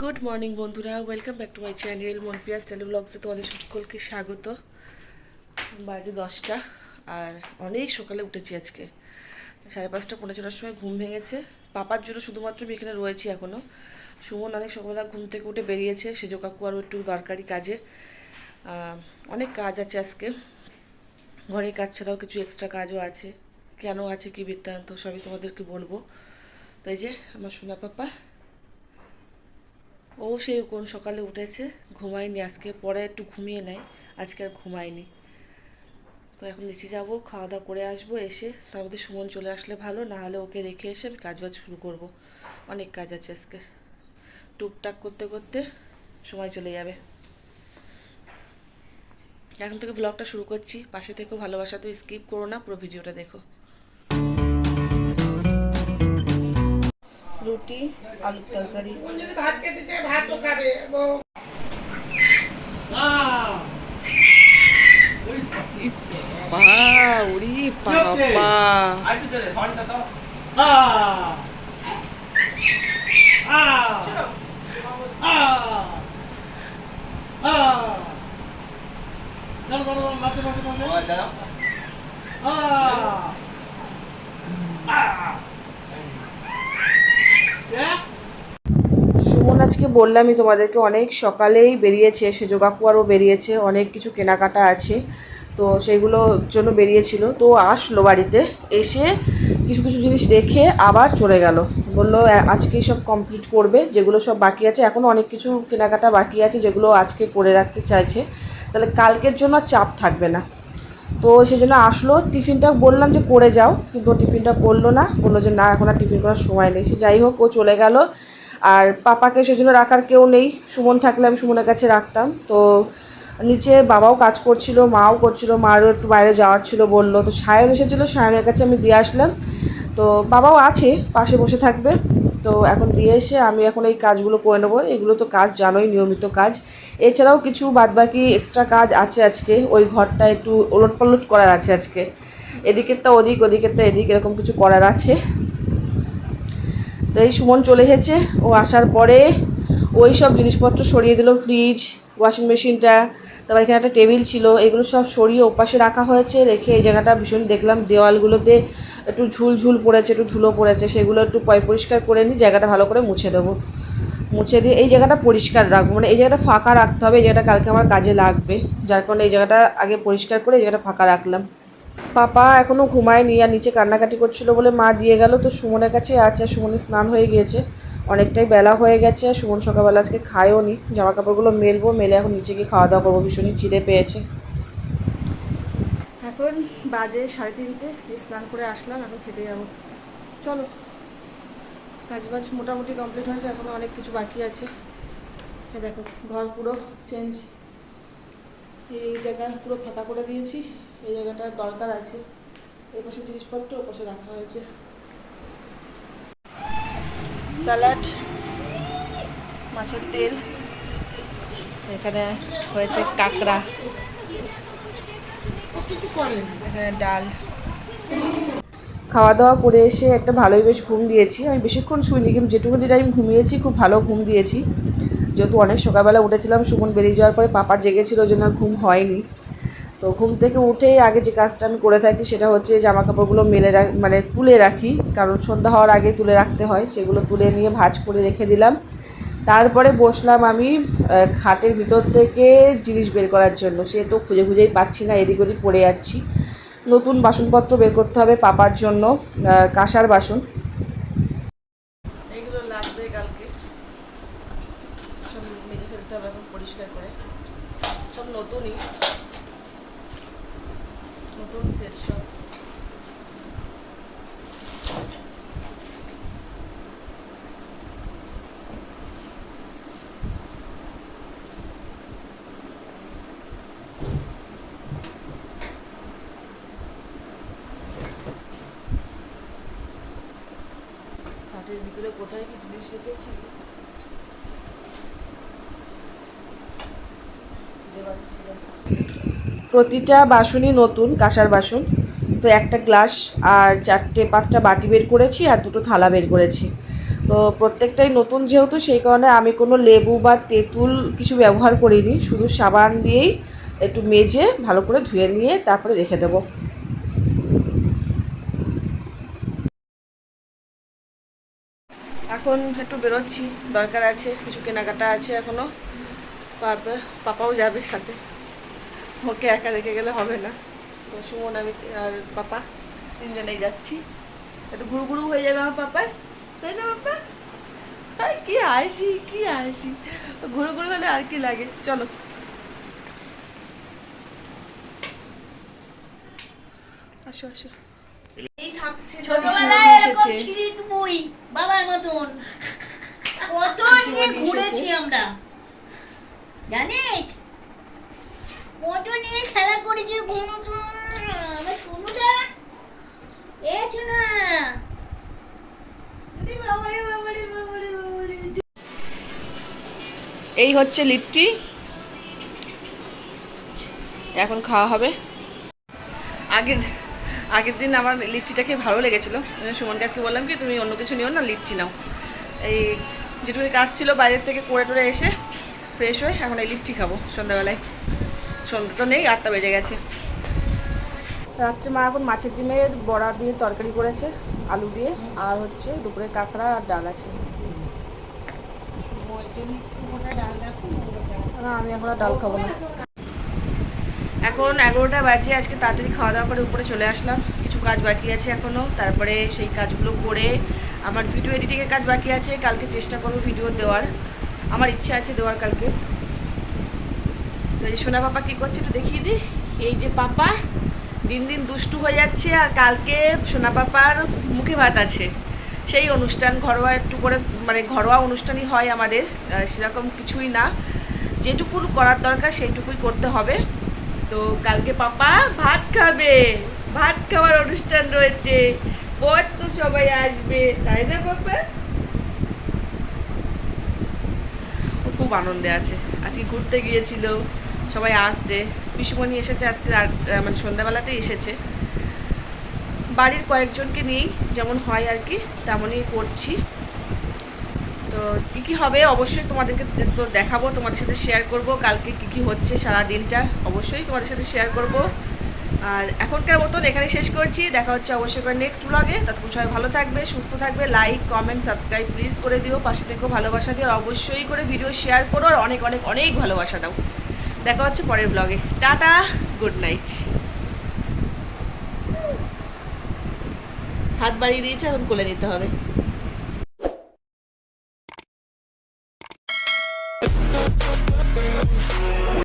Good morning বন্ধুরা। Welcome back to my channel Monpiya stand ব্লগসে তোমাদের সকলকে স্বাগত। বাজে দশটা, আর অনেক সকালে উঠেছি আজকে। সাড়ে পাঁচটা পনেরো ছটার সময় ঘুম ভেঙেছে। পাপার জন্য শুধুমাত্র আমি এখানে রয়েছি এখনও সুমন অনেক সকালবেলা ঘুম থেকে উঠে বেরিয়েছে, সেজো কাকু আরও একটু দরকারি কাজে। অনেক কাজ আছে আজকে। ঘরের কাজ ছাড়াও কিছু এক্সট্রা কাজও আছে। কেন আছে কি বৃত্তান্ত, সবই তোমাদেরকে বলব। তাই যে, আমার সোনা পাপা ও সেই কোন সকালে উঠেছে, ঘুমায়নি আজকে, পরে একটু ঘুমিয়ে নেয়, আজকে আর ঘুমায়নি। তো এখন নিচে যাব, খাওয়া দাওয়া করে আসব, এসে তার মধ্যে সুমন চলে আসলে ভালো, না হলে ওকে রেখে এসে আমি কাজ বাজ শুরু করব। অনেক কাজ আছে আজকে। টুকটাক করতে করতে সময় চলে যাবে। এখন থেকে ব্লগটা শুরু করছি, পাশে থেকেও ভালোবাসা তো স্কিপ করো না, পুরো ভিডিওটা দেখো। রুটি আলুর তরকারি যদি ভাত খেতে চায় ভাতও খাবে বউ। পা উড়ি বাবা আরেকটু জোরে, হর্নটা দাও। আওয়াজ দাও। সুমন আজকে বললামই তোমাদেরকে, অনেক সকালেই বেরিয়েছে সে যোগাকু আরও বেরিয়েছে, অনেক কিছু কেনাকাটা আছে, তো সেইগুলোর জন্য বেরিয়েছিল। তো আসলো বাড়িতে, এসে কিছু কিছু জিনিস রেখে আবার চলে গেল। বলল "আ- আজকেই সব কমপ্লিট করবে, যেগুলো সব বাকি আছে এখনও অনেক কিছু কেনাকাটা বাকি আছে, যেগুলো আজকে করে রাখতে চাইছে। তাহলে কালকের জন্য চাপ থাকবে না। তো সেই জন্য আসলো, টিফিনটা বললাম যে করে যাও, কিন্তু টিফিনটা করল না, বলল যে না, এখন আর টিফিন করার সময় নেই। সে যাই হোক, ও চলে গেল। আর পাপাকে সেজন্য রাখার কেউ নেই। সুমন থাকলে আমি সুমনের কাছে রাখতাম। তো নিচে বাবাও কাজ করছিল, মাও করছিল, মারও একটু বাইরে যাওয়ার ছিল বলল। তো সায়ন এসেছিল, সায়নের কাছে আমি দিয়ে আসলাম। তো বাবাও আছে, পাশে বসে থাকবে। তো এখন দিয়ে এসে আমি এখন এই কাজগুলো করে নেব। এগুলো তো কাজ জানোই, নিয়মিত কাজ। এছাড়াও কিছু বাদবাকি এক্সট্রা কাজ আছে আজকে। ওই ঘরটা একটু ওলট পালট করার আছে আজকে। এদিকেরটা ওদিক ওদিকের তো এদিক, এরকম কিছু করার আছে। তো এই সুমন চলে এসেছে। ও আসার পরে ওই সব জিনিসপত্র সরিয়ে দিল ফ্রিজ ওয়াশিং মেশিনটা, তারপর এখানে একটা টেবিল ছিল, এগুলো সব সরিয়ে ওপাশে রাখা হয়েছে, রেখে এই জায়গাটা ভীষণ দেখলাম, দেওয়ালগুলোতে একটু ঝুল ঝুল পড়েছে, একটু ধুলো পড়েছে, সেগুলো একটু পয় পরিষ্কার করে নিই জায়গাটা ভালো করে মুছে দেবো। মুছে দিয়ে এই জায়গাটা পরিষ্কার রাখব মানে এই জায়গাটা ফাঁকা রাখতে হবে, এই জায়গাটা কালকে আমার কাজে লাগবে, যার কারণে এই জায়গাটা আগে পরিষ্কার করে এই জায়গাটা ফাঁকা রাখলাম। পাপা এখনও ঘুমায়নি, আর নিচে কান্নাকাটি করছিল বলে মা দিয়ে গেল, তো সুমনের কাছে আছে, সুমনের স্নান হয়ে গিয়েছে। অনেকটাই বেলা হয়ে গেছে, সুমন সকালবেলা আজকে খায়ও নি জামা কাপড়গুলো মেলবো, মেলে এখন নিচে গিয়ে খাওয়া দাওয়া করব, ভীষণই খিদে পেয়েছে। এখন বাজে সাড়ে তিনটে স্নান করে আসলাম, এখন খেতে যাব। চলো কাজ বাজ মোটামুটি কমপ্লিট হয়েছে এখনও অনেক কিছু বাকি আছে। দেখো, ঘর পুরো চেঞ্জ এই জায়গা পুরো ফাঁকা করে দিয়েছি, এই জায়গাটা দরকার আছে। এই পাশে জিনিসপত্র ও পাশে রাখা হয়েছে। স্যালাড মাছের তেল, এখানে হয়েছে কাঁকড়া। ডাল। খাওয়া দাওয়া করে এসে একটা ভালোই বেশ ঘুম দিয়েছি। আমি বেশিক্ষণ শুইনি, কিন্তু যেটুকুনি টাইম ঘুমিয়েছি, খুব ভালো ঘুম দিয়েছি। যেহেতু অনেক সকালবেলা উঠেছিলাম, সুমন বেরিয়ে যাওয়ার পরে পাপা জেগেছিল, ওই জন্য ঘুম হয়নি। তো ঘুম থেকে উঠেই আগে যে কাজটা আমি করে থাকি সেটা হচ্ছে জামা কাপড়গুলো মেলে মানে তুলে রাখি। কারণ সন্ধ্যা হওয়ার আগে তুলে রাখতে হয়। সেগুলো তুলে নিয়ে ভাজ করে রেখে দিলাম। তারপরে বসলাম আমি খাটের ভিতর থেকে জিনিস বের করার জন্য। সে তো খুঁজে খুঁজেই পাচ্ছি না, এদিক ওদিক পড়ে যাচ্ছি। নতুন বাসনপত্র বের করতে হবে পাপার জন্য কাঁসার বাসন। পরিষ্কার করে। সব নতুনই। নতুন সেট খাটের ভিতরে কোথায় কি জিনিস রেখেছি খুঁজে পাচ্ছি না। প্রতিটা বাসনই নতুন, কাঁসার বাসন। তো একটা গ্লাস আর চারটে, পাঁচটা বাটি বের করেছি আর দুটো থালা বের করেছি। তো প্রত্যেকটাই নতুন যেহেতু, সেই কারণে আমি কোনো লেবু বা তেঁতুল কিছু ব্যবহার করিনি। শুধু সাবান দিয়েই একটু মেজে ভালো করে ধুয়ে নিয়ে তারপরে রেখে দেবো। এখন একটু বেরোচ্ছি। দরকার আছে, কিছু কেনাকাটা আছে এখনও পাপাও যাবে সাথে। ওকে একা রেখে গেলে হবে না। তো সুমন আমি আর পাপা তিনজনেই যাচ্ছি। একটু ঘুরু ঘুরু হয়ে যাবে আমার পাপার। তাই না পাপা? কি হাসি কি হাসি। ঘুরু ঘুরু হলে আর কি লাগে? চলো। আসো আসো। ছোটবেলায় এসেছে। এরকম ছিঁড়ি তুই বাবার মতন। কত নিয়ে ঘুরেছি আমরা। জানিস? কত নিয়ে খেলা এই হচ্ছে লিট্টি এখন খাওয়া হবে। আগের আগের দিন আমার লিট্টিটা খেয়ে ভালো লেগেছিলো। আমি সুমনকে আজকে বললাম কি, তুমি অন্য কিছু নিও না লিট্টি নাও। এই যেটুকু কাজ ছিল বাইরের থেকে করে টোরে এসে ফ্রেশ হয়ে এখন এই লিট্টি খাব সন্ধ্যাবেলায়। সন্ধ্যা তো নেই আটটা বেজে গেছে। রাত্রে মা এখন মাছের ডিমের বড়া দিয়ে তরকারি করেছে আলু দিয়ে আর হচ্ছে দুপুরে কাঁকড়া আর ডাল আছে। না আমি এখন ডাল খাব না। এখন এগারোটা বাজে আজকে তাড়াতাড়ি খাওয়া দাওয়া করে উপরে চলে আসলাম। কিছু কাজ বাকি আছে এখনও তারপরে সেই কাজগুলো করে আমার ভিডিও এডিটিংয়ের কাজ বাকি আছে কালকে চেষ্টা করব ভিডিও দেওয়ার। আমার ইচ্ছা আছে দেওয়ার কালকে। তো এই সোনা পাপা কী করছে একটু দেখিয়ে দিই এই যে পাপা, দিন দিন দুষ্টু হয়ে যাচ্ছে আর কালকে সোনা পাপার মুখে ভাত আছে। সেই অনুষ্ঠান ঘরোয়া একটু করে মানে ঘরোয়া অনুষ্ঠানই হয় আমাদের সেরকম কিছুই না। যেটুকু করার দরকার সেইটুকুই করতে হবে। তো কালকে পাপা ভাত খাবে, ভাত খাওয়ার অনুষ্ঠান রয়েছে। কত সবাই আসবে, তাই না পাপা? খুব আনন্দে আছে, আজকে ঘুরতে গিয়েছিল। সবাই আসছে। পিসুমণি এসেছে আজকে রাত মানে সন্ধ্যাবেলাতেই এসেছে। বাড়ির কয়েকজনকে নিয়েই যেমন হয় আর কি, তেমনই করছি। তো কী কী হবে অবশ্যই তোমাদেরকে তো দেখাবো, তোমাদের সাথে শেয়ার করব। কালকে কী কী হচ্ছে সারা দিনটা অবশ্যই তোমাদের সাথে শেয়ার করব। আর এখনকার মতন এখানে শেষ করছি। দেখা হচ্ছে অবশ্যই করে নেক্সট ব্লগে ততক্ষণ সবাই ভালো থাকবে, সুস্থ থাকবে। লাইক কমেন্ট সাবস্ক্রাইব প্লিজ করে দিও, পাশে থেকেও ভালোবাসা দিও। অবশ্যই করে ভিডিও শেয়ার করো। আর অনেক অনেক অনেক ভালোবাসা দাও। দেখা হচ্ছে পরের ব্লগে টাটা গুড নাইট হাত বাড়িয়ে দিয়েছে এখন কোলে নিতে হবে।